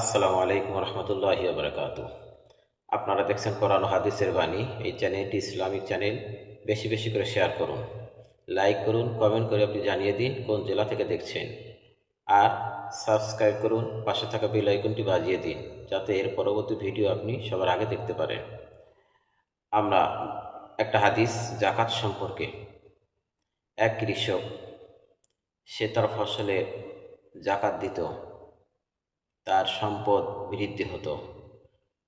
আসসালামু আলাইকুম রহমতুল্লাহ বরকাত আপনারা দেখছেন কোরআন হাদিসের বাণী। এই চ্যানেলটি ইসলামিক চ্যানেল। বেশি বেশি করে শেয়ার করুন। লাইক করুন, কমেন্ট করে আপনি জানিয়ে দিন কোন জেলা থেকে দেখছেন। আর সাবস্ক্রাইব করুন, পাশে থাকা বেল আইকনটি বাজিয়ে দিন, যাতে এর পরবর্তী ভিডিও আপনি সবার আগে দেখতে পারেন। আমরা একটা হাদিস, জাকাত সম্পর্কে। এক কৃষক, সে তার ফসলে জাকাত দিত। তার সম্পদ বৃদ্ধি হতো।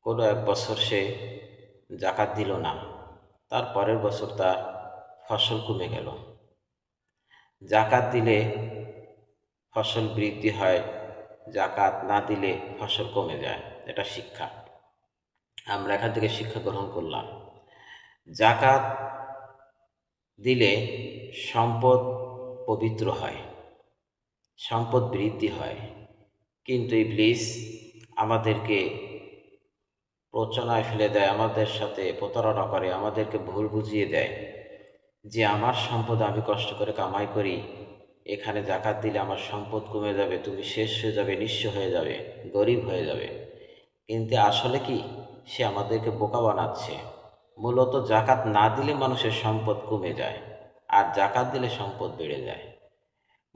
কোনো এক বছর সে জাকাত দিল না। তার পরের বছর তার ফসল কমে গেল। জাকাত দিলে ফসল বৃদ্ধি হয়, জাকাত না দিলে ফসল কমে যায়। এটা শিক্ষা। আমরা এখান থেকে শিক্ষা গ্রহণ করলাম। জাকাত দিলে সম্পদ পবিত্র হয়, সম্পদ বৃদ্ধি হয়। কিন্তু ইবলিস আমাদেরকে প্রচনায় ফেলে দেয়, আমাদের সাথে প্রতারণা করে, আমাদেরকে ভুল বুঝিয়ে দেয় যে আমার সম্পদ আমি কষ্ট করে কামাই করি, এখানে জাকাত দিলে আমার সম্পদ কমে যাবে, তুমি শেষ হয়ে যাবে, নিঃস্ব হয়ে যাবে, গরিব হয়ে যাবে। কিন্তু আসলে কি? সে আমাদেরকে বোকা বানাচ্ছে। মূলত জাকাত না দিলে মানুষের সম্পদ কমে যায়, আর জাকাত দিলে সম্পদ বেড়ে যায়।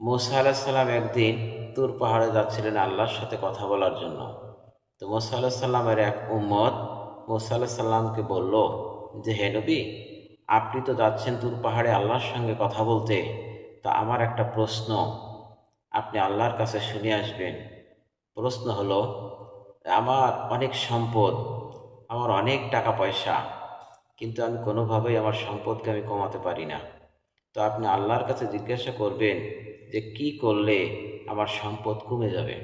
মুসা আলাহিসাল্লাম একদিন তুর পাহাড়ে যাচ্ছিলেন আল্লাহর সাথে কথা বলার জন্য। তো মুসা আলাহিসাল্লামের এক উম্মত মুসা আলাহিসাল্লামকে বলল, যে হে নবী, আপনি তো যাচ্ছেন তুর পাহাড়ে আল্লাহর সঙ্গে কথা বলতে। তা আমার একটা প্রশ্ন। আপনি আল্লাহর কাছে শুনে আসবেন। প্রশ্ন হলো, আমার অনেক সম্পদ, আমার অনেক টাকা পয়সা, কিন্তু আমি কোনোভাবেই আমার সম্পদকে আমি কমাতে পারি না। তো আপনি আল্লাহর কাছে জিজ্ঞাসা করবেন যে কি করলে আমার সম্পদ কমে যাবে?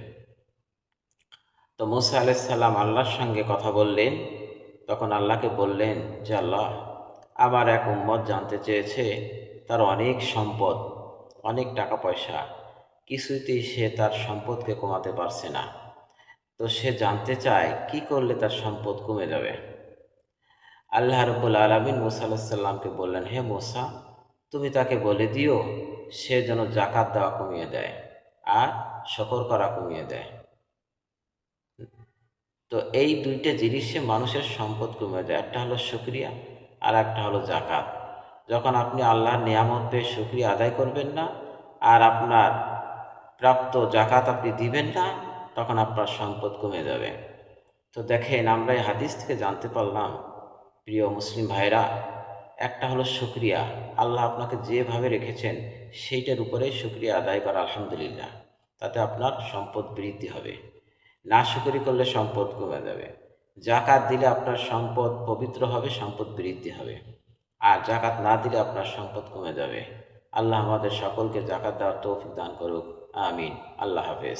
তো মুসা আলাইসাল্লাম আল্লাহর সঙ্গে কথা বললেন। তখন আল্লাহকে বললেন যে আল্লাহ, আমার এক উম্মত জানতে চেয়েছে, তার অনেক সম্পদ, অনেক টাকা পয়সা কিছুতেই সে তার সম্পদকে কমাতে পারছে না। তো সে জানতে চায়, কি করলে তার সম্পদ কমে যাবে? আল্লাহ রব্বুল আলমিন মুসা আলাহিসাল্লামকে বললেন, হে মোসা, তুমি তাকে বলে দিও সে যেন জাকাত দেওয়া কমিয়ে দেয় আর শকর করা কমিয়ে দেয়। তো এই দুইটা জিনিসে মানুষের সম্পদ কমে যায় একটা হলো শুক্রিয়া আর একটা হলো জাকাত। যখন আপনি আল্লাহর নিয়ামত পেয়ে শুক্রিয়া আদায় করবেন না আর আপনার প্রাপ্ত জাকাত আপনি দিবেন না, তখন আপনার সম্পদ কমে যাবে। তো দেখেন, আমরা এই হাদিস থেকে জানতে পারলাম, প্রিয় মুসলিম ভাইরা একটা হলো শুক্রিয়া। আল্লাহ আপনাকে যেভাবে রেখেছেন, সেইটার উপরে শুক্রিয়া আদায় করা আলহামদুলিল্লাহ। তাতে আপনার সম্পদ বৃদ্ধি হবে। না শুকরি করলে সম্পদ কমে যাবে। জাকাত দিলে আপনার সম্পদ পবিত্র হবে, সম্পদ বৃদ্ধি হবে। আর জাকাত না দিলে আপনার সম্পদ কমে যাবে। আল্লাহ আমাদের সকলকে জাকাত দেওয়ার তৌফিক দান করুক। আমিন। আল্লাহ হাফেজ।